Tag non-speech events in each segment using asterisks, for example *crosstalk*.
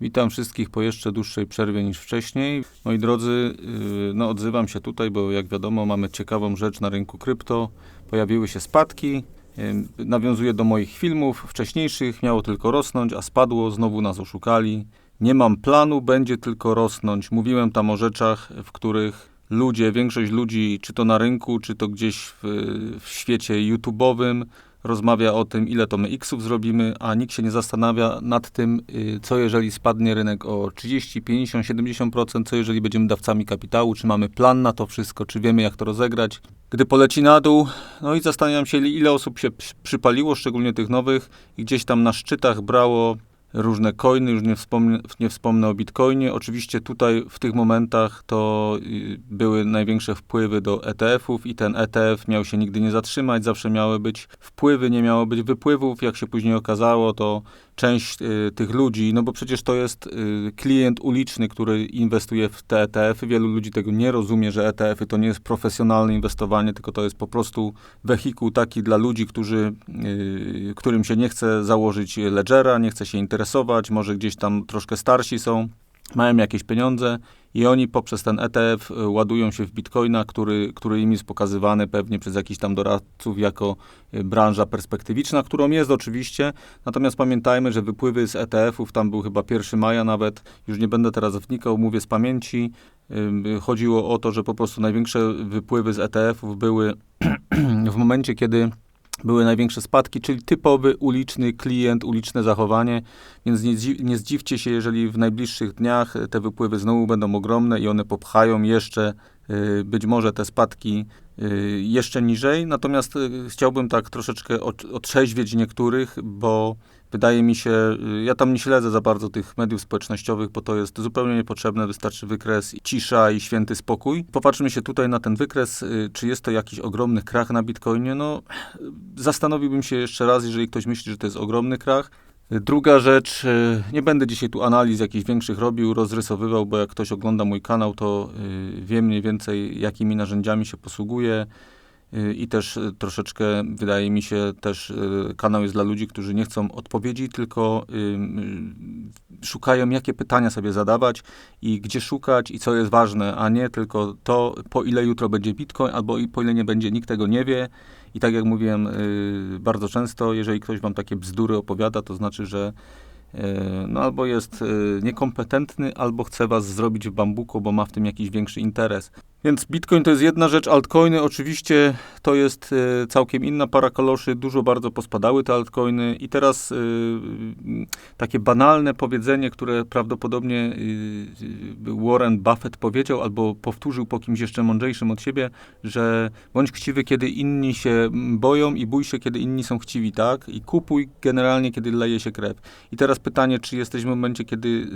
Witam wszystkich po jeszcze dłuższej przerwie niż wcześniej. Moi drodzy, yy, no odzywam się tutaj, bo jak wiadomo mamy ciekawą rzecz na rynku krypto. Pojawiły się spadki. Yy, Nawiązuję do moich filmów wcześniejszych. Miało tylko rosnąć, a spadło. Znowu nas oszukali. Nie mam planu, będzie tylko rosnąć. Mówiłem tam o rzeczach, w których ludzie, większość ludzi, czy to na rynku, czy to gdzieś w, w świecie YouTube'owym, rozmawia o tym, ile to my X-ów zrobimy, a nikt się nie zastanawia nad tym, y, co jeżeli spadnie rynek o 30, 50, 70%, co jeżeli będziemy dawcami kapitału, czy mamy plan na to wszystko, czy wiemy, jak to rozegrać. Gdy poleci na dół, no i zastanawiam się, ile osób się przy- przypaliło, szczególnie tych nowych, i gdzieś tam na szczytach brało różne coiny, już nie wspomnę, nie wspomnę o bitcoinie. Oczywiście tutaj w tych momentach to y, były największe wpływy do ETF-ów i ten ETF miał się nigdy nie zatrzymać, zawsze miały być wpływy, nie miało być wypływów. Jak się później okazało, to część y, tych ludzi, no bo przecież to jest y, klient uliczny, który inwestuje w te ETF-y. Wielu ludzi tego nie rozumie, że ETF-y to nie jest profesjonalne inwestowanie, tylko to jest po prostu wehikuł taki dla ludzi, którzy, y, którym się nie chce założyć ledgera, nie chce się interesować, może gdzieś tam troszkę starsi są, mają jakieś pieniądze i oni poprzez ten ETF y, ładują się w bitcoina, który, który im jest pokazywany pewnie przez jakichś tam doradców jako y, branża perspektywiczna, którą jest oczywiście. Natomiast pamiętajmy, że wypływy z ETF-ów, tam był chyba 1 maja nawet, już nie będę teraz wnikał, mówię z pamięci. y, Chodziło o to, że po prostu największe wypływy z ETF-ów były *clears throat* w momencie, kiedy były największe spadki, czyli typowy uliczny klient, uliczne zachowanie, więc nie, nie zdziwcie się, jeżeli w najbliższych dniach te wypływy znowu będą ogromne i one popchają jeszcze być może te spadki y, jeszcze niżej. Natomiast y, chciałbym tak troszeczkę otrzeźwieć niektórych, bo wydaje mi się, y, ja tam nie śledzę za bardzo tych mediów społecznościowych, bo to jest zupełnie niepotrzebne, wystarczy wykres, cisza i święty spokój. Popatrzmy się tutaj na ten wykres, y, czy jest to jakiś ogromny krach na Bitcoinie, no zastanowiłbym się jeszcze raz, jeżeli ktoś myśli, że to jest ogromny krach. Druga rzecz, y, nie będę dzisiaj tu analiz jakichś większych robił, rozrysowywał, bo jak ktoś ogląda mój kanał, to y, wie mniej więcej, jakimi narzędziami się posługuje. I też y, troszeczkę, wydaje mi się, też kanał jest dla ludzi, którzy nie chcą odpowiedzi, tylko szukają, jakie pytania sobie zadawać i gdzie szukać i co jest ważne, a nie tylko to, po ile jutro będzie Bitcoin, albo i po ile nie będzie, nikt tego nie wie. I tak jak mówiłem y, bardzo często, jeżeli ktoś wam takie bzdury opowiada, to znaczy, że y, no albo jest y, niekompetentny, albo chce was zrobić w bambuku, bo ma w tym jakiś większy interes. Więc Bitcoin to jest jedna rzecz, altcoiny oczywiście to jest y, całkiem inna para kaloszy, dużo bardzo pospadały te altcoiny i teraz y, takie banalne powiedzenie, które prawdopodobnie y, Warren Buffett powiedział albo powtórzył po kimś jeszcze mądrzejszym od siebie, że bądź chciwy, kiedy inni się boją i bój się, kiedy inni są chciwi, tak? I kupuj generalnie, kiedy leje się krew. I teraz pytanie, czy jesteśmy w momencie, kiedy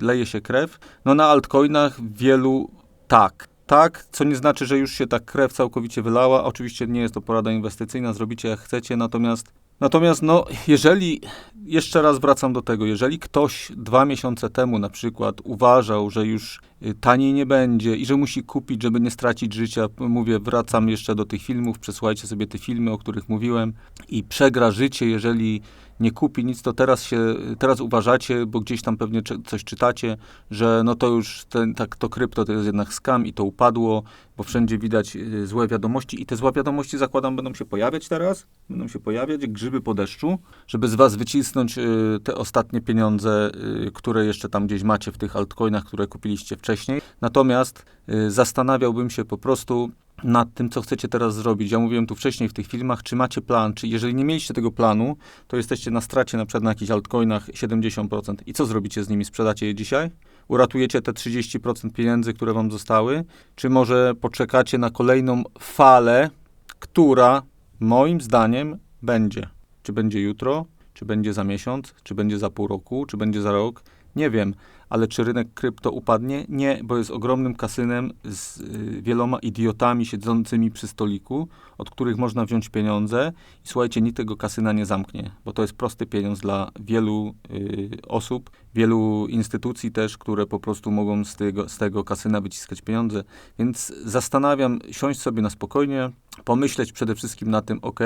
leje się krew? No na altcoinach wielu tak. Tak, co nie znaczy, że już się ta krew całkowicie wylała. Oczywiście nie jest to porada inwestycyjna, zrobicie jak chcecie, natomiast Natomiast, no, jeżeli, jeszcze raz wracam do tego, jeżeli ktoś dwa miesiące temu na przykład uważał, że już y, taniej nie będzie i że musi kupić, żeby nie stracić życia, mówię, wracam jeszcze do tych filmów, przesłuchajcie sobie te filmy, o których mówiłem i przegra życie, jeżeli nie kupi nic, to teraz się, teraz uważacie, bo gdzieś tam pewnie coś czytacie, że no to już ten, tak, to krypto to jest jednak skam i to upadło, bo wszędzie widać y, złe wiadomości i te złe wiadomości zakładam będą się pojawiać teraz, będą się pojawiać grzyby po deszczu, żeby z was wycisnąć y, te ostatnie pieniądze, y, które jeszcze tam gdzieś macie w tych altcoinach, które kupiliście wcześniej. Natomiast zastanawiałbym się po prostu nad tym, co chcecie teraz zrobić. Ja mówiłem tu wcześniej w tych filmach, czy macie plan, czy jeżeli nie mieliście tego planu, to jesteście na stracie na przykład na jakichś altcoinach 70%. I co zrobicie z nimi? Sprzedacie je dzisiaj? Uratujecie te 30% pieniędzy, które wam zostały? Czy może poczekacie na kolejną falę, która moim zdaniem będzie? Czy będzie jutro? Czy będzie za miesiąc? Czy będzie za pół roku? Czy będzie za rok? Nie wiem, ale czy rynek krypto upadnie? Nie, bo jest ogromnym kasynem z y, wieloma idiotami siedzącymi przy stoliku, od których można wziąć pieniądze i słuchajcie, nikt tego kasyna nie zamknie, bo to jest prosty pieniądz dla wielu y, osób, wielu instytucji też, które po prostu mogą z tego, z tego kasyna wyciskać pieniądze. Więc zastanawiam, siąść sobie na spokojnie, pomyśleć przede wszystkim na tym, ok,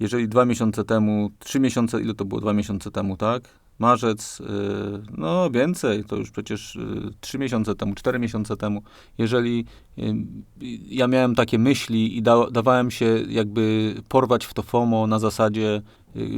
jeżeli dwa miesiące temu, trzy miesiące, ile to było dwa miesiące temu, tak? Marzec, y, no więcej, to już przecież y, trzy miesiące temu, cztery miesiące temu, jeżeli y, ja miałem takie myśli i da, dawałem się jakby porwać w to FOMO na zasadzie,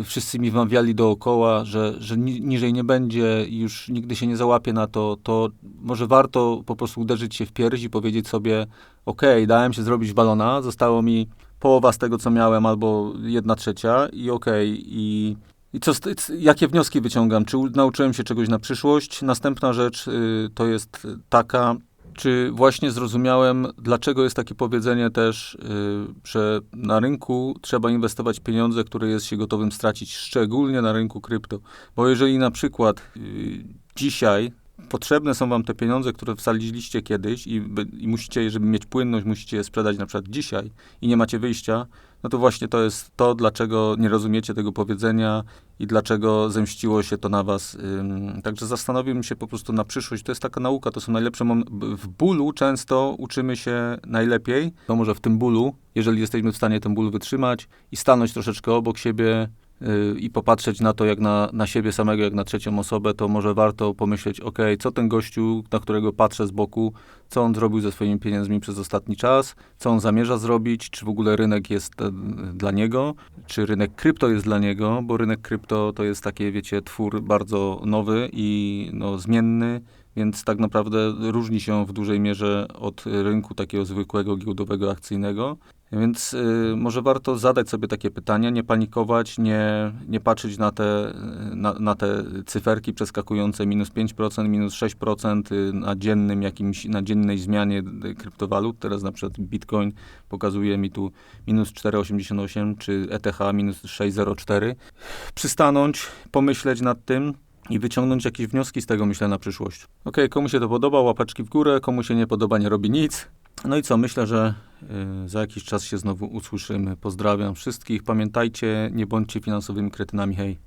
wszyscy mi wmawiali dookoła, że, że ni, niżej nie będzie i już nigdy się nie załapię na to, to może warto po prostu uderzyć się w pierś i powiedzieć sobie, okej, dałem się zrobić balona, zostało mi połowa z tego, co miałem, albo jedna trzecia i okej, i i co, jakie wnioski wyciągam? Czy nauczyłem się czegoś na przyszłość? Następna rzecz y, to jest taka, czy właśnie zrozumiałem, dlaczego jest takie powiedzenie też, y, że na rynku trzeba inwestować pieniądze, które jest się gotowym stracić, szczególnie na rynku krypto. Bo jeżeli na przykład y, dzisiaj potrzebne są wam te pieniądze, które wsadziliście kiedyś i, i musicie, żeby mieć płynność, musicie je sprzedać na przykład dzisiaj i nie macie wyjścia, no to właśnie to jest to, dlaczego nie rozumiecie tego powiedzenia i dlaczego zemściło się to na was. Także zastanowiłbym się po prostu na przyszłość. To jest taka nauka, to są najlepsze mom- b- W bólu często uczymy się najlepiej. To może w tym bólu, jeżeli jesteśmy w stanie ten ból wytrzymać i stanąć troszeczkę obok siebie i popatrzeć na to jak na, na siebie samego, jak na trzecią osobę, to może warto pomyśleć, ok, co ten gościu, na którego patrzę z boku, co on zrobił ze swoimi pieniędzmi przez ostatni czas, co on zamierza zrobić, czy w ogóle rynek jest e, dla niego, czy rynek krypto jest dla niego, bo rynek krypto to jest takie, wiecie, twór bardzo nowy i no, zmienny, więc tak naprawdę różni się w dużej mierze od rynku takiego zwykłego, giełdowego, akcyjnego. Więc y, może warto zadać sobie takie pytania, nie panikować, nie, nie patrzeć na te, na, na te cyferki przeskakujące minus 5%, minus 6% y, na dziennym jakimś, na dziennej zmianie y, kryptowalut. Teraz na przykład Bitcoin pokazuje mi tu minus 4,88, czy ETH minus 6,04. Przystanąć, pomyśleć nad tym, i wyciągnąć jakieś wnioski z tego, myślę, na przyszłość. Ok, komu się to podoba, łapeczki w górę, komu się nie podoba, nie robi nic. No i co, myślę, że y, za jakiś czas się znowu usłyszymy. Pozdrawiam wszystkich. Pamiętajcie, nie bądźcie finansowymi kretynami, hej.